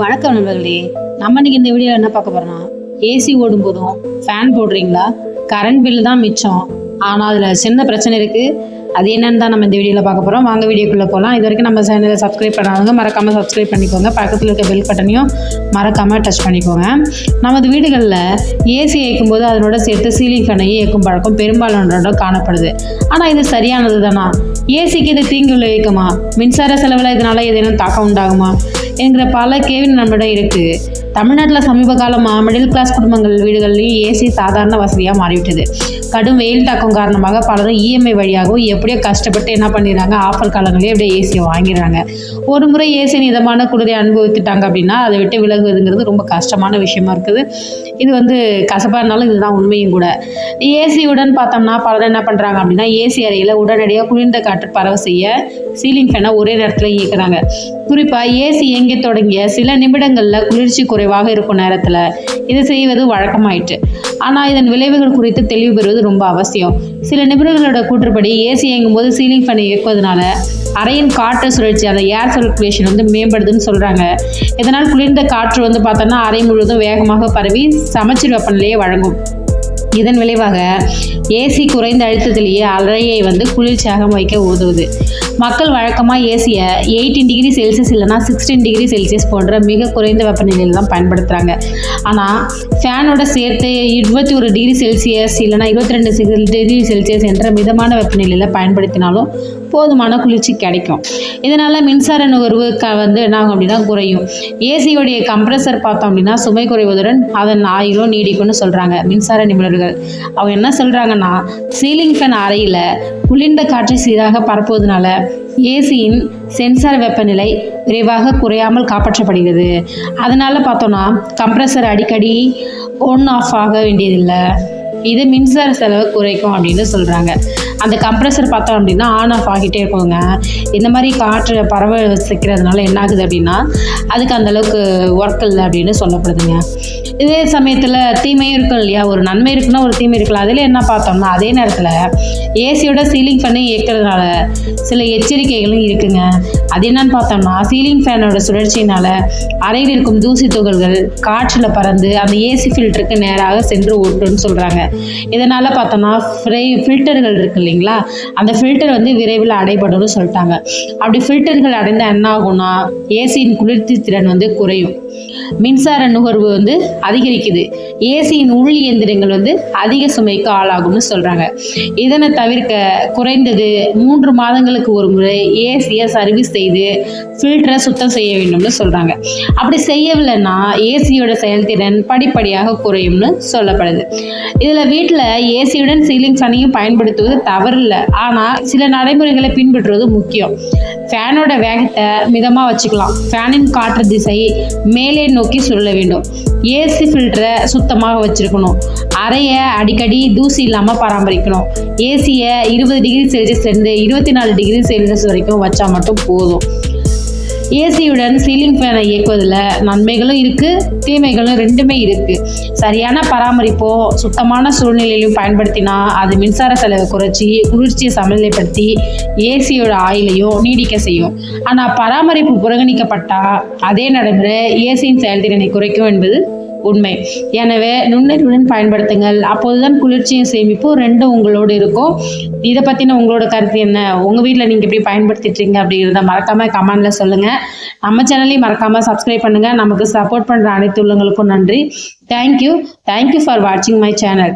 வணக்கம் நண்பர்களே. நம்ம இன்னைக்கு இந்த வீடியோவில் என்ன பார்க்க போறோம்னா ஏசி ஓடும் போதும் ஃபேன் போடுறீங்களா? கரண்ட் பில் தான் மிச்சம். ஆனால் அதில் சின்ன பிரச்சனை இருக்குது அது என்னன்னு தான் நம்ம இந்த வீடியோவில் பார்க்க போகிறோம் வாங்க வீடியோக்குள்ளே போகலாம் இது வரைக்கும் நம்ம சேனலை சப்ஸ்கிரைப் பண்ணாதவங்க மறக்காமல் சப்ஸ்கிரைப் பண்ணிக்கோங்க. பக்கத்தில் இருக்க பெல் பட்டனையும் மறக்காமல் டச் பண்ணிக்கோங்க. நமது வீடுகளில் ஏசி இயக்கும்போது அதனோட சேர்த்து சீலிங் ஃபேனையும் இயக்கும் பழக்கம் பெரும்பாலானோட காணப்படுது. ஆனால் இது சரியானது தானா ஏசிக்கு இது தீங்கு விளைவிக்குமா மின்சார செலவில் இதனால ஏதேனும் தாக்கம் உண்டாகுமா? என்கிற பல கேள்வி நம்மிடம் இருக்குது தமிழ்நாட்டில் சமீப காலமாக மிடில் கிளாஸ் குடும்பங்கள் வீடுகள்லையும் ஏசி சாதாரண வசதியாக மாறிவிட்டது. கடும் வெயில் தாக்கம் காரணமாக பலரும் இஎம்ஐ வழியாகவும் எப்படியோ கஷ்டப்பட்டு என்ன பண்ணிடுறாங்க? ஆஃபர் காலங்களே அப்படியே ஏசியை வாங்கிடுறாங்க. ஒரு முறை ஏசி நிதமான குளிரை அனுபவித்துட்டாங்க அப்படின்னா அதை விட்டு விலகுவதுங்கிறது ரொம்ப கஷ்டமான விஷயமா இருக்குது. இது வந்து கசப்பாக இருந்தாலும் இதுதான் உண்மையும் கூட. ஏசியுடன் பார்த்தோம்னா பலரும் என்ன பண்ணுறாங்க அப்படின்னா ஏசி அறையில் உடனடியாக குளிர்ந்த காற்று பரவ செய்ய சீலிங் ஃபேனை ஒரே நேரத்தில் இயக்குறாங்க. குறிப்பாக ஏசி இயங்க தொடங்கிய சில நிமிடங்களில் குளிர்ச்சி குறைவாக இருக்கும் நேரத்தில் இதை செய்வது வழக்கமாயிட்டு ஆனால் இதன் விளைவுகள் குறித்து தெளிவு பெறுவது ரொம்ப அவசியம். சில நிபுணர்களோட கூற்றுப்படி ஏசி இயங்கும் போது சீலிங் ஃபேனை இயக்குவதனால அறையின் காற்று சுழற்சி அந்த ஏர் சர்க்குலேஷன் வந்து மேம்படுதுன்னு சொல்கிறாங்க இதனால் குளிர்ந்த காற்று வந்து பார்த்தோன்னா அறை முழுவதும் வேகமாக பரவி சமச்சீர் வெப்பநிலையை வழங்கும். இதன் விளைவாக ஏசி குறைந்த அழுத்தத்திலேயே அறையை வந்து குளிர்ச்சியாக வைக்க உதவுது. மக்கள் வழக்கமாக ஏசியை எயிட்டீன் டிகிரி செல்சியஸ் இல்லைனா சிக்ஸ்டீன் டிகிரி செல்சியஸ் போன்ற மிக குறைந்த வெப்பநிலையில் தான் பயன்படுத்துகிறாங்க ஆனால் ஃபேனோட சேர்த்து இருபத்தி ஒரு டிகிரி செல்சியஸ் இல்லைனா இருபத்தி ரெண்டு டிகிரி செல்சியஸ் என்ற மிதமான வெப்பநிலையில் பயன்படுத்தினாலும் போதுமான குளிர்ச்சி கிடைக்கும். இதனால் மின்சார நுகர்வு க வந்து என்ன ஆகும் அப்படின்னா குறையும். ஏசியோடைய கம்ப்ரஸர் பார்த்தோம் அப்படின்னா சுமை குறைவதுடன் அதன் ஆயுளும் நீடிக்கும்னு சொல்கிறாங்க மின்சார நிபுணர்கள். அவங்க என்ன சொல்கிறாங்கன்னா சீலிங் ஃபேன் அறையில் குளிர்ந்த காற்றை சீராக பரப்புவதனால ஏசியின் சென்சார் வெப்பநிலை விரைவாக குறையாமல் காப்பாற்றப்படுகிறது. அதனால் பார்த்தோன்னா கம்ப்ரஸர் அடிக்கடி ஒன் ஆஃப் ஆக வேண்டியதில்லை. இது மின்சார செலவை குறைக்கும் அப்படின்னு சொல்கிறாங்க அந்த கம்ப்ரஸர் பார்த்தோம் அப்படின்னா ஆன் ஆஃப் ஆகிட்டே இருக்குங்க. இந்த மாதிரி காற்று பறவை வைக்கிறதுனால என்ன ஆகுது அப்படின்னா அதுக்கு அந்தளவுக்கு ஒர்க் இல்லை அப்படின்னு சொல்லப்படுதுங்க. இதே சமயத்தில் தீமையும் இருக்கும் இல்லையா? ஒரு நன்மை இருக்குன்னா ஒரு தீமை இருக்கலாம். அதில் என்ன பார்த்தோம்னா அதே நேரத்தில் ஏசியோட சீலிங் ஃபேனை இயக்கிறதுனால சில எச்சரிக்கைகளும் இருக்குங்க. அது என்னன்னு பார்த்தோம்னா சீலிங் ஃபேனோட சுழற்சியினால் அறையில் இருக்கும் தூசி துகள்கள் காற்றில் பறந்து அந்த ஏசி ஃபில்டருக்கு நேராக சென்று ஓட்டுன்னு சொல்கிறாங்க இதனால் பார்த்தோம்னா ஃப்ரை ஃபில்டர்கள் இருக்கு இல்லைங்களா? அந்த ஃபில்டர் வந்து விரைவில் அடைபடும்னு சொல்லிட்டாங்க. அப்படி ஃபில்டர்கள் அடைந்தால் என்ன ஆகும்னா ஏசியின் குளிர்ச்சி திறன் வந்து குறையும். மின்சார நுகர்வு வந்து அதிகரிக்குது. ஏசியின் உள் இயந்திரங்கள் வந்து அதிக சுமைக்கு ஆளாகும்னு சொல்கிறாங்க இதனை தவிர்க்க குறைந்தது மூன்று மாதங்களுக்கு ஒரு முறை ஏசியை சர்வீஸ் செய்து ஃபில்டரை சுத்தம் செய்ய வேண்டும்னு சொல்கிறாங்க அப்படி செய்யவில்லைன்னா ஏசியோட செயல்திறன் படிப்படியாக குறையும்னு சொல்லப்படுது. இதில் வீட்டில் ஏசியுடன் சீலிங் ஃபேனையும் பயன்படுத்துவது தவறில்லை. ஆனால் சில நடைமுறைகளை பின்பற்றுவது முக்கியம். ஃபேனோட வேகத்தை மிதமாக வச்சுக்கலாம். ஃபேனின் காற்று திசை மேலே நோக்கி சுழல வேண்டும். ஏசி ஃபில்டரை சுத்தமாக வச்சுருக்கணும். அறையை அடிக்கடி தூசி இல்லாமல் பராமரிக்கணும். ஏசியை இருபது டிகிரி செல்சியஸ்லேருந்து இருபத்தி நாலு டிகிரி செல்சியஸ் வரைக்கும் வச்சா மட்டும் போதும். ஏசியுடன் சீலிங் ஃபேனை இயக்குவதில் நன்மைகளும் இருக்குது தீமைகளும் ரெண்டுமே இருக்குது சரியான பராமரிப்போ சுத்தமான சூழ்நிலையிலும் பயன்படுத்தினா அது மின்சார செலவை குறைச்சி குளிர்ச்சியை சமநிலைப்படுத்தி ஏசியோட ஆயிலையும் நீடிக்க செய்யும். ஆனால் பராமரிப்பு புறக்கணிக்கப்பட்டால் அதே நடைமுறை ஏசியின் செயல்திறனை குறைக்கும் என்பது உண்மை. எனவே நுண்ணறிவுடன் பயன்படுத்துங்கள். அப்போதுதான் குளிர்ச்சியும் சேமிப்பும் ரெண்டும் உங்களோடு இருக்கும். இதை பற்றின உங்களோட கருத்து என்ன? உங்கள் வீட்டில் நீங்கள் எப்படி பயன்படுத்திட்டீங்க அப்படிங்கிறத மறக்காமல் கமெண்டில் சொல்லுங்கள் நம்ம சேனலையும் மறக்காமல் சப்ஸ்கிரைப் பண்ணுங்கள் நமக்கு சப்போர்ட் பண்ணுற அனைத்து உள்ளவங்களுக்கும் நன்றி. Thank you thank you for வாட்சிங் மை சேனல்